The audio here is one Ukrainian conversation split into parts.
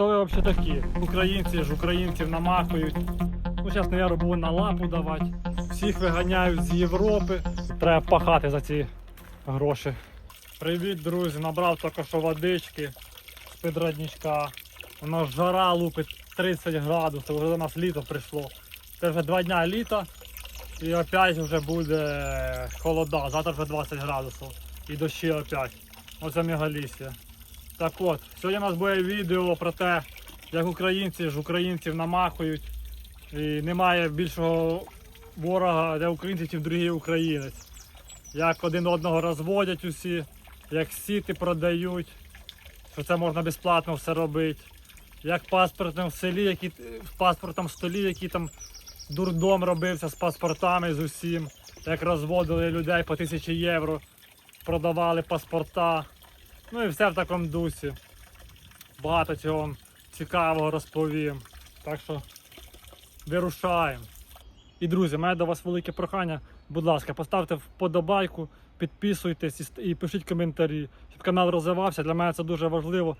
Хто ви взагалі такі? Українці ж українців намахують. Ну, зараз, мабуть, було на лапу давати. Всіх виганяють з Європи. Треба пахати за ці гроші. Привіт, друзі! Набрав тільки що водички з підрадничка. У нас жара лупить 30 градусів, вже до нас літо прийшло. Це вже два дня літа. І опять вже буде холода. Завтра вже 20 градусів. І дощі опять. Оце мегалісія. Так от, сьогодні у нас буде відео про те, як українці ж українців намахують. І немає більшого ворога для українців, чим другий українець. Як один одного розводять усі, як сіти продають, що це можна безплатно все робити. Як паспортом в селі, які, в паспортом столі, який там дурдом робився з паспортами з усім, як розводили людей по тисячі євро, продавали паспорта. Ну і все в такому дусі. Багато чого цікавого розповім. Так що вирушаємо. І друзі, маю до вас велике прохання. Будь ласка, поставте вподобайку, підписуйтесь і пишіть коментарі, щоб канал розвивався. Для мене це дуже важливо.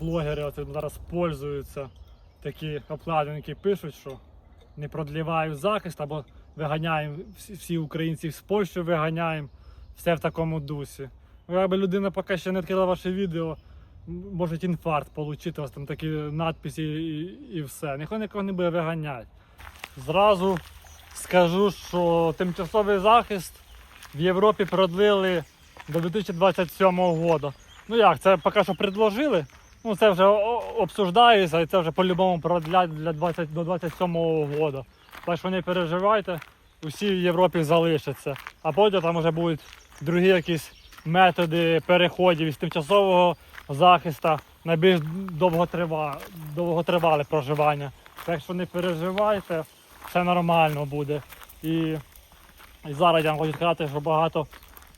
Блогери оце зараз пользуються такі обкладинки, пишуть, що не продлівають захист або виганяємо всі українців з Польщі виганяємо. Все в такому дусі. Ну, Якби людина поки ще не відкрила ваше відео, може інфаркт отримати, вас там такі надписи і, і все. Ніхто нікого не буде виганяти. Зразу скажу, що тимчасовий захист в Європі продлили до 2027 року. Ну як, це поки що предложили. Ну це вже обсуждається і це вже по-любому продлять для 20, до 27 року. Так що не переживайте, усі в Європі залишаться. А потім там вже будуть другі якісь методи переходів із тимчасового захисту на більш довготрива, довготривале проживання. Так що не переживайте, все нормально буде. І, і зараз я вам хочу сказати, що багато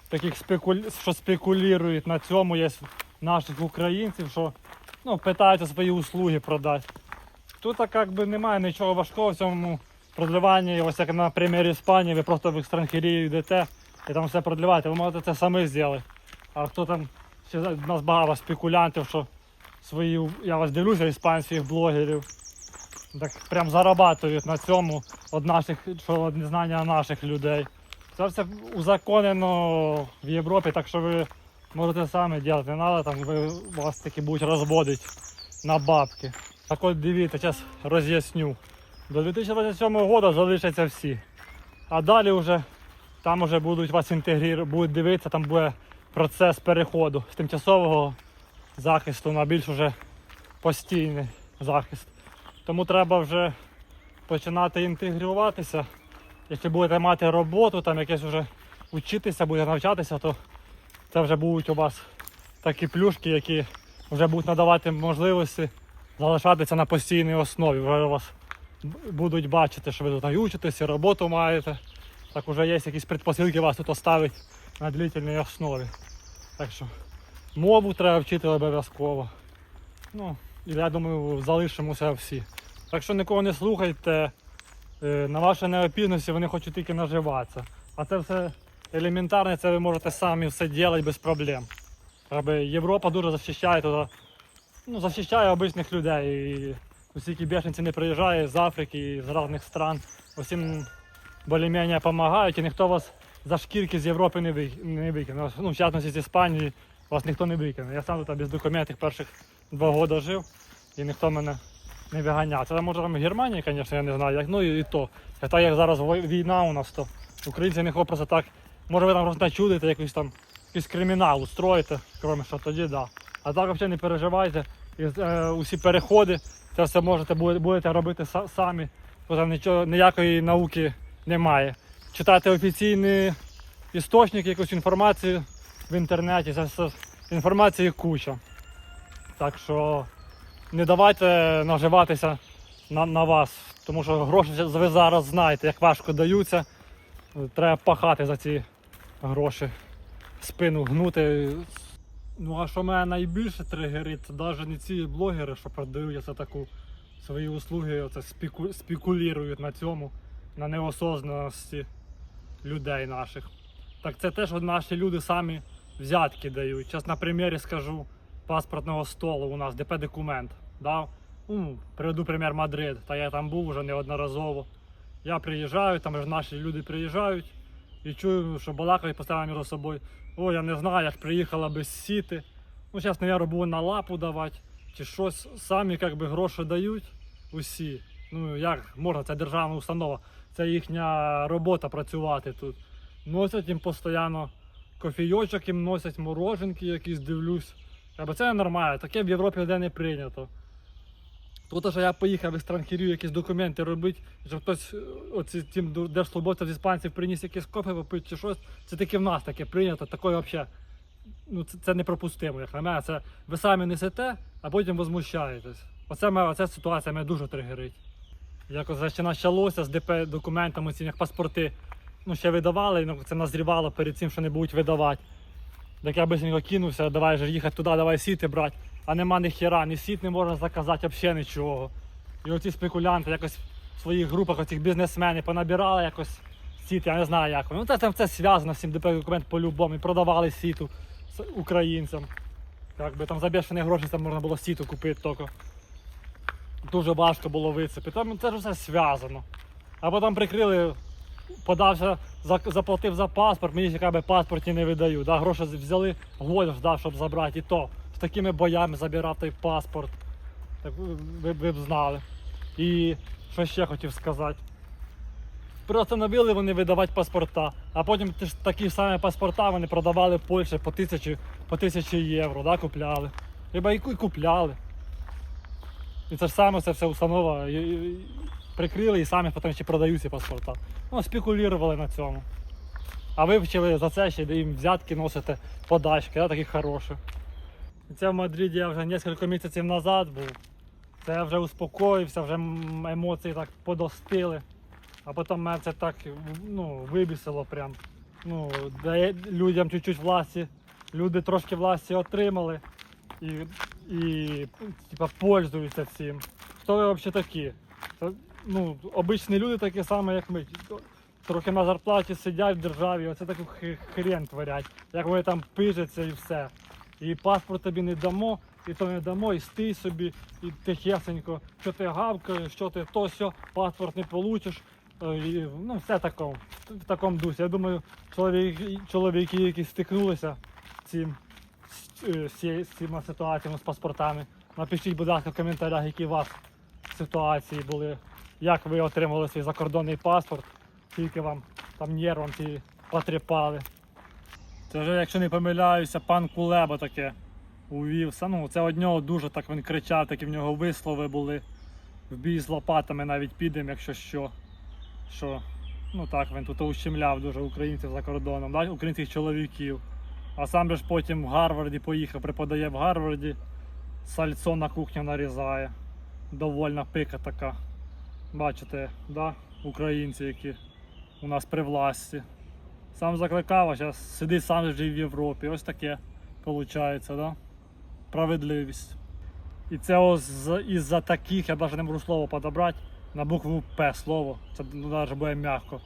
таких спекуль... що спекулюють на цьому є наших українців, що ну, питаються свої услуги продати. Тут так, як би немає нічого важкого в цьому продливанні. Ось як на примірі Іспанії, ви просто в екстрангерію йдете і там все продліваєте. Ви можете це самі зробити. А хто там, ще в нас багато спекулянтів, що свої, я вас дивлюся, іспанських блогерів, так прям зарабатують на цьому від наших, що від незнання наших людей. Це все узаконено в Європі, так що ви можете самі робити, не треба, там ви, вас таки будуть розводити на бабки. Так от дивіться, зараз роз'ясню. До 2027 року залишаться всі. А далі вже там вже будуть вас інтегрувати, будуть дивитися, там буде процес переходу з тимчасового захисту на більш уже постійний захист. Тому треба вже починати інтегруватися. Якщо будете мати роботу, там якесь вже вчитися, будете навчатися, то це вже будуть у вас такі плюшки, які вже будуть надавати можливості залишатися на постійній основі. Вже вас будуть бачити, що ви тут учитеся, роботу маєте. Так вже є якісь предпосилки вас тут оставить на длительній основі. Так що мову треба вчити обов'язково. Ну, і я думаю, залишимося всі. Так що нікого не слухайте. Е, На вашій необхідності вони хочуть тільки наживатися. А це все елементарне, це ви можете самі все робити без проблем. Якби Європа дуже захищає туди, ну, захищає обичних людей. І усі які біженці не приїжджають з Африки, і з різних стран. Усім більш-менш допомагають і ніхто вас за шкірки з Європи не, ви, не викине. Ну, в частності з Іспанії вас ніхто не викине. Я сам тут без документів перших два роки жив і ніхто мене не виганяв. Це може там Германії, звісно, я не знаю, як, ну і, і то. А так як зараз війна у нас, то українці не просто так. Може ви там просто чудите, якийсь там якийсь кримінал устроїте, крім що тоді да. А так взагалі не переживайте. І, е, усі переходи, це все можете будете робити самі, бо там нічого, ніякої науки немає. Читати офіційні істочники, якусь інформацію в інтернеті, це все інформації куча. Так що не давайте наживатися на, на вас, тому що гроші ви зараз знаєте, як важко даються. Треба пахати за ці гроші, спину гнути. Ну а що мене найбільше тригерить, це навіть не ці блогери, що продають таку свої услуги, оце спеку, спекулюють на цьому, на неосознаності людей наших. Так це теж от наші люди самі взятки дають. Зараз на примірі скажу. паспортного столу у нас, ДП документ. Да? Ну, приведу пример Мадрид, та я там був вже неодноразово. Я приїжджаю, там ж наші люди приїжджають і чую, що балакають постійно між собою. О, я не знаю, як приїхала без сіти. Ну, зараз, мабуть, буду на лапу давати, чи щось самі як би, гроші дають усі. Ну як можна, це державна установа, це їхня робота працювати тут. Носять їм постійно кофійочок, їм носять мороженки якісь, дивлюсь. Або це нормально, таке в Європі ніде не прийнято. Тут що я поїхав із транхірів якісь документи робити, щоб хтось е, оці, тим держслужбовцям з іспанців приніс якісь кофе попити чи щось. Це таке в нас таке прийнято, такое взагалі. Ну, це, це непропустимо, як на мене. Це ви самі несете, а потім возмущаєтесь. Оце, оця ситуація мене дуже тригерить. Якось ще почалося з ДП документами, як паспорти ну, ще видавали, ну, це назрівало перед цим, що не будуть видавати. Так я бисенько кинувся, давай же їхати туди, давай сіти брати. А нема ні хіра, ні сіт не можна заказати, взагалі нічого. І оці спекулянти якось в своїх групах, оцих бізнесмени понабирали якось сіт, я не знаю як. Ну це, це, це зв'язано з цим ДП документ по-любому. І продавали сіту українцям. Як би там за бешені гроші там можна було сіту купити тільки. Дуже важко було вицепити. Там це ж все зв'язано. А потім прикрили, подався, заплатив за паспорт, мені яка паспорті не видають. Да? Гроші взяли, год ждав, щоб забрати. І то з такими боями забирав той паспорт. Так ви, ви, б знали. І що ще хотів сказати. Приостановили вони видавати паспорта, а потім такі самі паспорта вони продавали в Польщі по тисячі, по тисячі євро, да, купляли. Хіба і купляли. І це ж саме це все установа. прикрили і самі потім ще продають ці паспорта. Ну, спекулювали на цьому. А ви вчили за це ще їм взятки носите подачки, да, такі хороші. І це в Мадриді я вже кілька місяців назад був. Це я вже успокоївся, вже емоції так подостили. А потім мене це так ну, вибісило прям. Ну, дає людям чуть-чуть власті. Люди трошки власті отримали і, і типа, пользуються цим. Хто ви взагалі такі? Це, ну, обичні люди такі самі, як ми. Трохи на зарплаті сидять в державі, оце таку хрень творять. Як вони там пижаться і все. І паспорт тобі не дамо, і то не дамо, і стій собі, і тихесенько, що ти гавкаєш, що ти то сьо, паспорт не получиш. Е, І, ну, все такому, в такому дусі. Я думаю, чоловіки, чоловіки які стикнулися цим, е, з цими ситуаціями з паспортами. Напишіть, будь ласка, в коментарях, які у вас ситуації були, як ви отримали свій закордонний паспорт, скільки вам там нервам ці потріпали. Це вже, якщо не помиляюся, пан Кулеба таке увівся. Ну, це од нього дуже так він кричав, такі в нього вислови були. В бій з лопатами навіть підемо, якщо що. Що, ну так, він тут ущемляв дуже українців за кордоном, да? українських чоловіків. А сам же ж потім в Гарварді поїхав, преподає в Гарварді, сальцо на кухню нарізає. Довольна пика така. Бачите, да? українці, які у нас при власті. Сам закликав, а зараз сидить сам вже в Європі. Ось таке виходить, да? Справедливість. І це ось із-за таких, я навіть не можу слово подобрати, на букву П слово. Це ну, навіть буде м'яко.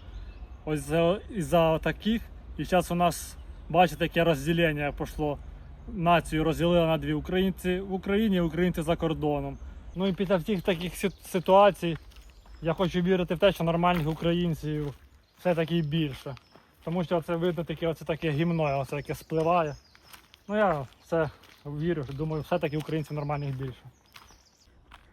Ось за- із-за таких. І зараз у нас, бачите, яке розділення пішло. Націю розділили на дві українці в Україні і українці за кордоном. Ну і після всіх таких ситуацій я хочу вірити в те, що нормальних українців все-таки більше. Тому що це видно таке, оце таке гімно, оце яке спливає. Ну я в це вірю, думаю, все-таки українців нормальних більше.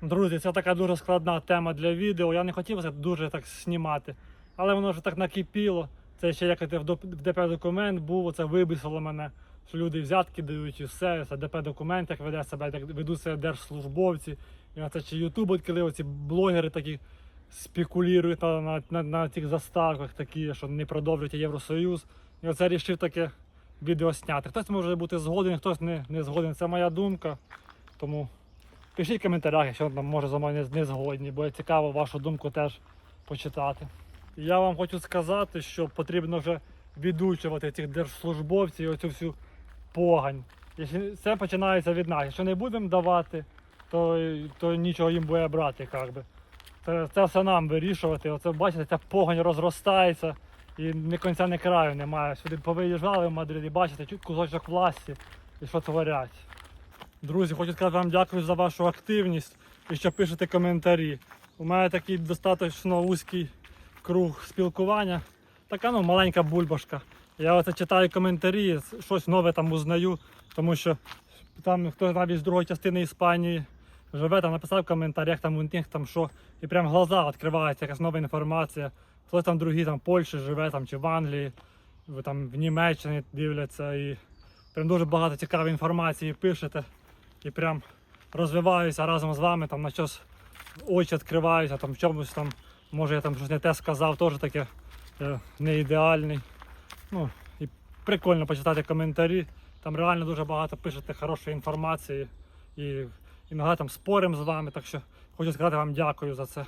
Друзі, це така дуже складна тема для відео. Я не хотів це дуже так знімати, але воно вже так накипіло. Це ще як в ДП документ був, це вибісило мене, що люди взятки дають і все. Це ДП документ, як веде себе, як ведуть себе держслужбовці. І оце чи Ютуб, от оці блогери такі спекулюють на, на, на, на цих заставках такі, що не продовжують Євросоюз. І оце рішив таке відео зняти. Хтось може бути згоден, хтось не, не згоден. Це моя думка. Тому пишіть в коментарях, якщо там може за мною не, не згодні, бо цікаво вашу думку теж почитати. Я вам хочу сказати, що потрібно вже відучувати цих держслужбовців, і оцю всю погань. Це починається від нас. Якщо не будемо давати, то, то нічого їм буде брати. Як би. Це, це все нам вирішувати. Оце бачите, ця погань розростається і ні кінця, ні краю немає. Сюди повиїжджали в Мадриді, бачите, чуть кусочок власті і що творять. Друзі, хочу сказати вам дякую за вашу активність і що пишете коментарі. У мене такий достатньо вузький круг спілкування. Така ну, маленька бульбашка. Я оце читаю коментарі, щось нове там узнаю, тому що там хтось навіть з другої частини Іспанії живе, там написав в коментарях, там у них там що, і прям глаза відкриваються, якась нова інформація. Хтось там другий там в Польщі живе, там чи в Англії, там в Німеччині дивляться і прям дуже багато цікавої інформації пишете. І прям розвиваюся разом з вами, там на щось очі відкриваються, там в чомусь там, може я там щось не те сказав, теж таке е, не ідеальний. Ну, і прикольно почитати коментарі. Там реально дуже багато пишете хорошої інформації і іноді там спорим з вами. Так що хочу сказати вам дякую за це.